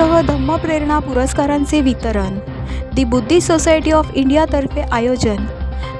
सह धम्मप्रेरणा पुरस्कारांचे वितरण. दी बुद्धिस्ट सोसायटी ऑफ इंडियातर्फे आयोजन.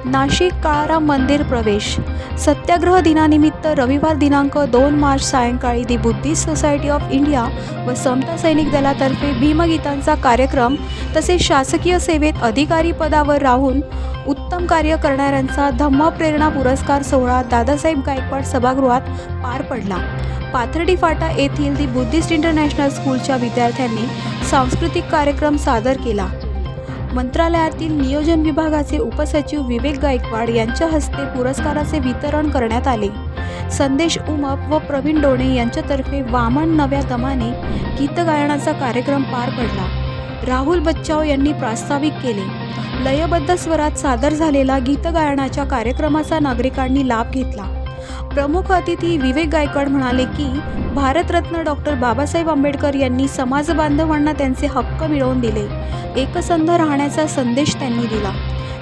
नाशिक काळाराम मंदिर प्रवेश. सत्याग्रह दिनानिमित्त रविवार दिनांक दोन मार्च सायंकाळी the Buddhist society of India व समता सैनिक दलातर्फे भीमगीतांचा कार्यक्रम तसेच शासकीय सेवेत अधिकारी पदावर राहून उत्तम कार्य करणाऱ्यांचा धम्मप्रेरणा पुरस्कार सोहळा दादासाहेब गायकवाड सभागृहात पार पडला. पाथर्डी फाटा येथील दी बुद्धिस्ट इंटरनॅशनल स्कूलच्या विद्यार्थ्यांनी सांस्कृतिक कार्यक्रम सादर केला. मंत्रालयातील नियोजन विभागाचे उपसचिव विवेक गायकवाड यांच्या हस्ते पुरस्काराचे वितरण करण्यात आले. संदेश उमप व प्रवीण डोणे यांच्यातर्फे वामन नव्या दमाने गीतगायनाचा कार्यक्रम पार पडला. राहुल बच्चाव यांनी प्रास्ताविक केले. लयबद्ध स्वरात सादर झालेला गीतगायनाच्या कार्यक्रमाचा नागरिकांनी लाभ घेतला. प्रमुख अतिथी विवेक गायकवाड म्हणाले की भारतरत्न डॉक्टर बाबासाहेब आंबेडकर यांनी समाज बांधवांना त्यांचे हक्क मिळवून दिले. एकसंध राहण्याचा संदेश त्यांनी दिला.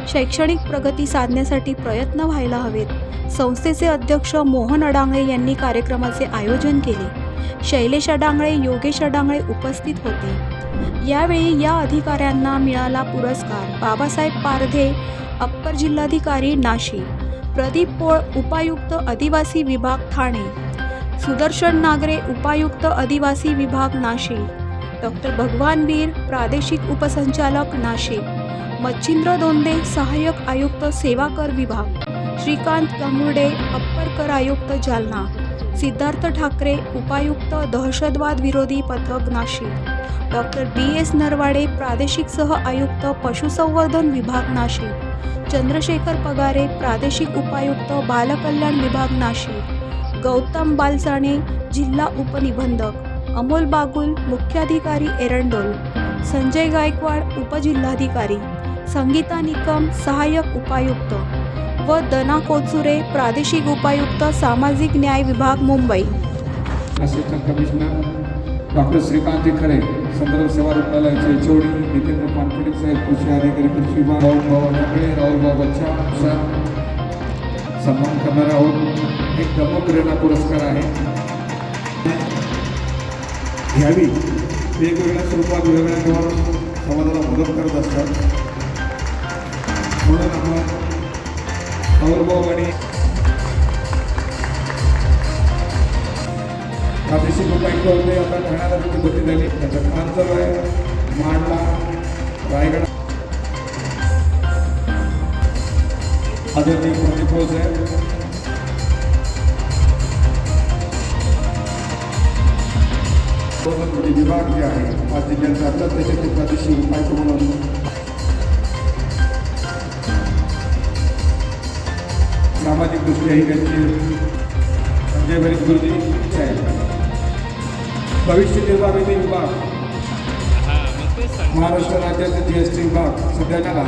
शैक्षणिक प्रगती साधण्यासाठी प्रयत्न व्हायला हवेत. संस्थेचे अध्यक्ष मोहन अडांगळे यांनी कार्यक्रमाचे आयोजन केले. शैलेश अडांगळे योगेश अडांगळे उपस्थित होते. यावेळी या अधिकाऱ्यांना मिळाला पुरस्कार. बाबासाहेब पारधे अप्पर जिल्हाधिकारी नाशिक. प्रदीप पोळ उपायुक्त आदिवासी विभाग ठाणे. सुदर्शन नागरे उपायुक्त आदिवासी विभाग नाशिक. डॉक्टर भगवान वीर प्रादेशिक उपसंचालक नाशिक. मच्छिंद्र दोंदे सहाय्यक आयुक्त सेवा कर विभाग. श्रीकांत गांगुर्डे अप्पर कर आयुक्त जालना. सिद्धार्थ ठाकरे उपायुक्त दहशतवाद विरोधी पथक Nashik. Doctor B S Narwade प्रादेशिक सह आयुक्त पशुसंवर्धन विभाग नाशिक. चंद्रशेखर पगारे प्रादेशिक उपायुक्त बालकल्याण विभाग नाशिक गौतम बालसाणे जिल्हा उपनिबंधक अमोल बागुल मुख्याधिकारी एरंडोल संजय गायकवाड उपजिल्हाधिकारी संगीता निकम सहाय्यक उपायुक्त व दना कोचुरे प्रादेशिक उपायुक्त सामाजिक न्याय विभाग Mumbai. Assistant commissioner doctor Shrikant Khare संदर्भ सेवा रुग्णालयाचे चोडी नितेंद्र पानखेडे साहेब कृषी अधिकारी कृषी विभाग राहुल भाऊ ठाकरे राहुल बच्चा सन्मान करणार आहोत. एक धर्मप्रेरणा पुरस्कार आहे. घ्यावी. वेगवेगळ्या स्वरूपात वेगवेगळ्या किंवा समाजाला मदत करत असतात. म्हणून आपण राहुल भाऊ आणि प्रादेशिक उपायुक्त होते आता ठाण्याला तिथे बदली झाली त्याचं काम चालू आहे मांडला रायगड आदरणीय प्रदीप भाऊ साहेब म्हणजे विभाग जे आहे पाच जिल्ह्यांचा आता त्याच्यात प्रादेशिक उपायुक्त म्हणून सामाजिक दृष्ट्या ही संजय भरीत गुरुजी साहेब. भविष्य निर्वाह निधी विभाग महाराष्ट्र राज्याचे जी एस टी विभाग सध्याच्याला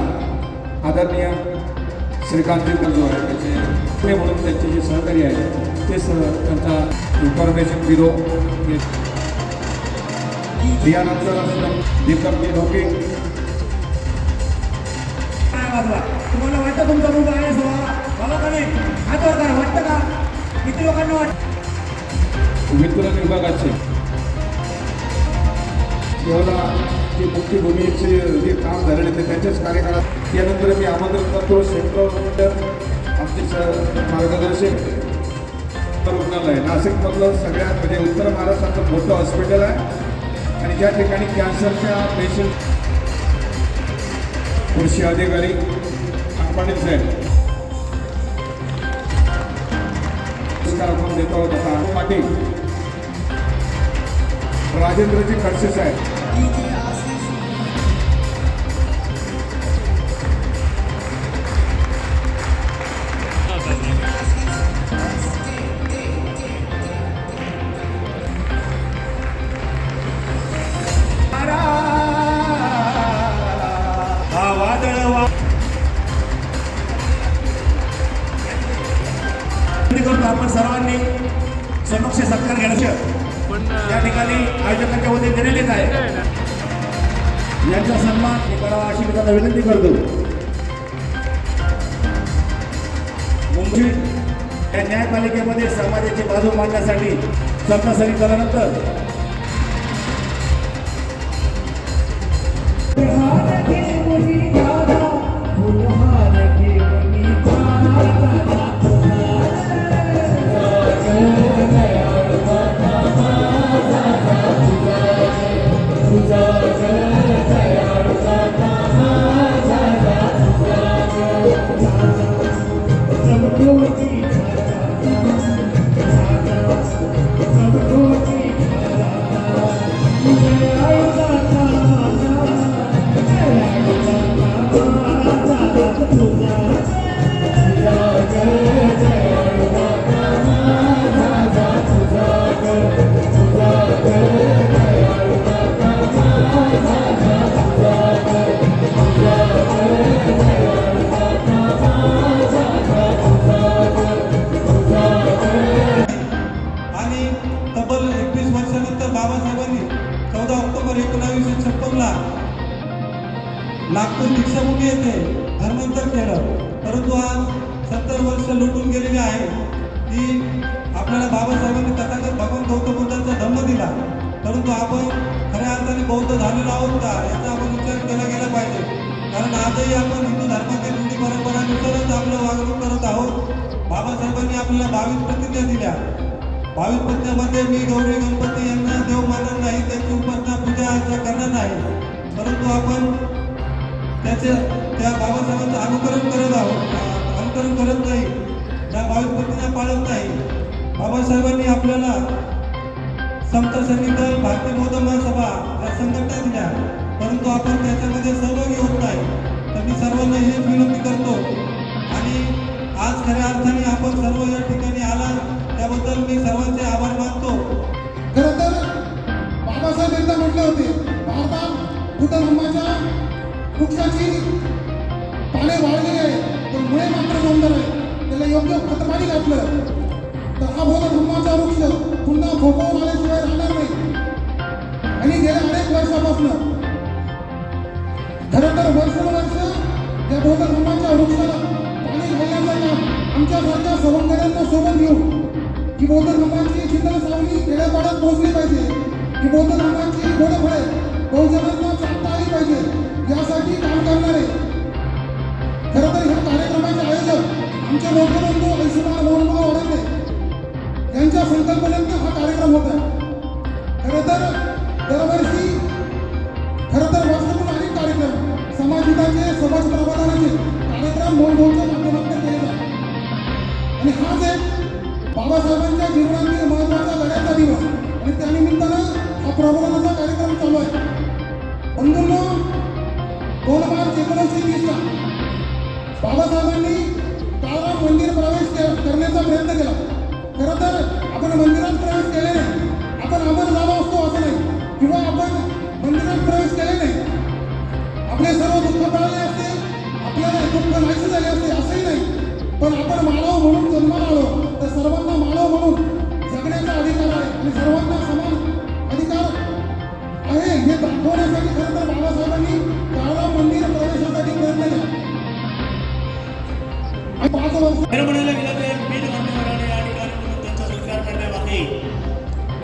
आदरणीय श्रीकांतजी जो आहे त्याचे पुणे म्हणून त्यांचे जे सहकारी आहे ते सह त्यांचा इन्फॉर्मेशन ब्युरो हे यानंतर दीपकजी ढोके तुम्हाला वाटतं तुमचा मुलगा आहे मला का नाही? करा वाटतं का? किती लोकांना वाटतं? वितरण विभागाचे एवढा जे मुख्य जे काम झालेले ते त्यांच्याच कार्यकाळात. यानंतर मी आमंत्रण करतो. सेंट्रल आमचे स- मार्गदर्शक रुग्णालय. नाशिकमधलं सगळ्यात म्हणजे उत्तर महाराष्ट्रातलं मोठं हॉस्पिटल आहे. आणि ज्या ठिकाणी कॅन्सरच्या पेशंट कृषी अधिकारी पाटील साहेब. पुरस्कार आपण देतो. आहोत आता पाटील. राजेंद्रजी खडसे साहेब आपण सर्वांनी. समक्ष सत्कार घ्यायचं या ठिकाणी आयोजकांच्या वतीने दिलेलीच आहे. यांचा सन्मान करावा अशी मी त्यांना विनंती करतो. मुंबई या न्यायपालिकेमध्ये समाजाची बाजू मांडण्यासाठी सरकारसरी झाल्यानंतर लाखो दीक्षाभूमी येथे धर्मांतर केलं परंतु आज सत्तर वर्ष लुटून गेलेली आहे. ती आपल्याला बाबासाहेबांनी तथागत भगवान गौतम बुद्धांचा धम्म दिला. परंतु आपण खऱ्या अर्थाने बौद्ध झालेलो आहोत का याचा आपण विचार केला गेला पाहिजे. कारण आजही आपण हिंदू धर्माच्या रूढी परंपरानुसारच आपलं वागणूक करत आहोत. बाबासाहेबांनी आपल्याला बावीस प्रतिज्ञा दिल्या. बावीस प्रतिज्ञामध्ये मी गौरी गणपती यांना देव मानत नाही त्यांची उपासना पूजा अर्चा करणार नाही. परंतु आपण त्याचे त्या बाबासाहेबांचं अनुकरण करत आहोत. अनुकरण करत नाही. त्या बावीस प्रतिज्ञा पाळत नाही. बाबासाहेबांनी आपल्याला संत संगीतल भारतीय बौद्ध महासभा या संघटना दिल्या परंतु आपण त्याच्यामध्ये सहभागी होत नाही. तर मी सर्वांना हेच विनंती करतो. आणि आज खऱ्या अर्थाने आपण सर्व या ठिकाणी आला त्याबद्दल मी सर्वांचे आभार मानतो. खरं तर बाबासाहेब एकदा म्हटले होते भारतात कुटुंबाच्या वृक्षाची पाने वाढलेली आहे पण मुळे मात्र सुंदर आहे. त्याला योग्य खतपाणी घातलं तर हा भोग धर्माचा वृक्ष पुन्हा फोफवून आल्याशिवाय राहणार नाही. आणि गेल्या अनेक वर्षापासून खरं तर वर्षानुवर्ष या भोग धर्माच्या वृक्षाला पाणी घालण्याचं काम आमच्यासारख्या सवंगड्यांना सोबत घेऊन ही बौद्ध धर्माची चिंतन सावली खेड्यापाड्यात पोहोचली पाहिजे. ही बौद्ध धर्माची आणि गेलं या ठिकाणी त्यांचा सत्कार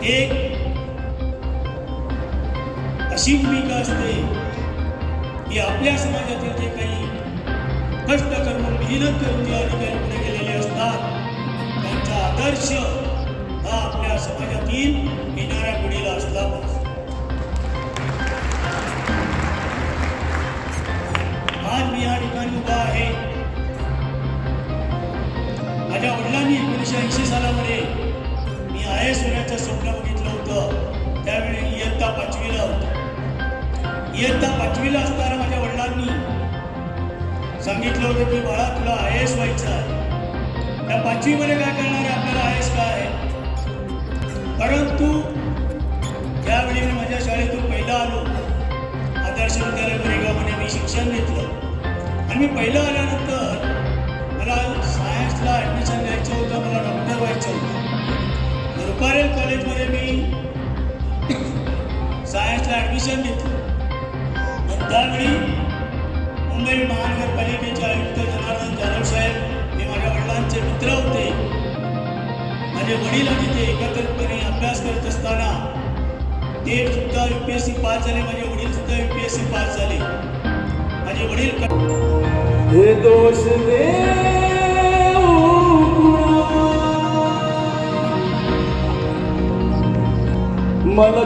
एक अशी भूमिका असते की आपल्या समाजातील जे काही कष्ट करून मेहनत करून जे अधिकारी पुढे गेलेले असतात त्यांचा आदर्श हा आपल्या समाजातील येणाऱ्या पिढीला असला पाहिजे. इयत्ता पाचवीला असताना माझ्या वडिलांनी सांगितलं होतं की बाळा तुला आय एस व्हायचं आहे. त्या पाचवीमध्ये काय करणार आहे आपल्याला आय एस काय आहे. परंतु त्यावेळी मी माझ्या शाळेतून पहिला आलो. आदर्श विद्यालय गोरेगावमध्ये मी शिक्षण घेतलं. आणि मी पहिलं आल्यानंतर मला सायन्सला ॲडमिशन घ्यायचं होतं मला डॉक्टर व्हायचं होतं. रुपारेल कॉलेजमध्ये मी सायन्सला ॲडमिशन घेतलं. त्यावेळी मुंबई महानगरपालिकेचे आयुक्त जनार्दन जाधव साहेब हे माझ्या वडिलांचे मित्र होते. माझे वडील आणि ते अभ्यास करत असताना ते यू पास झाले, माझे वडील सुद्धा यू पास झाले. माझे वडील हे दोष दे मला